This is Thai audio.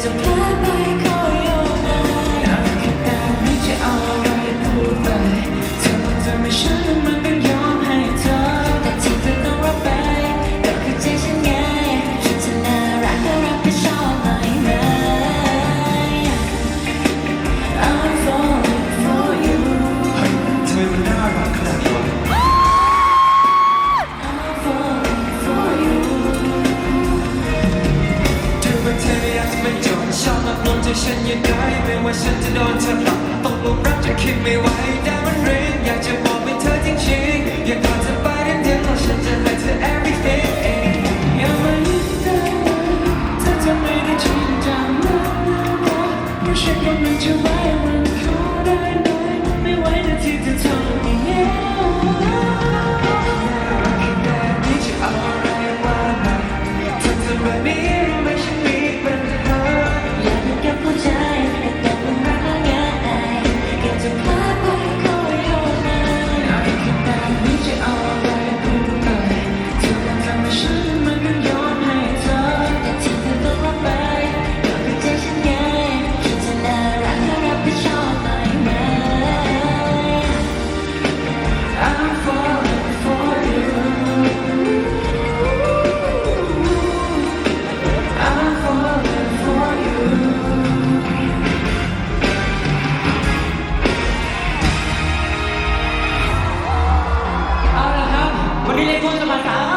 to plan จะฉันยังไงไม่ว่าฉันจะโดนเธอหลอกตกหลุมรักจะคิดไม่ไหวแต่มันเร่งอยากจะบอกเป็นเธอจริงๆอยากกอดเธอไปเดียวฉันจะให้เธอ everything อย่ามายิ้มกันเธอจะไม่ได้จริงจังนะนะนะเพราะฉันกำลังจะไว้ Ele é contra a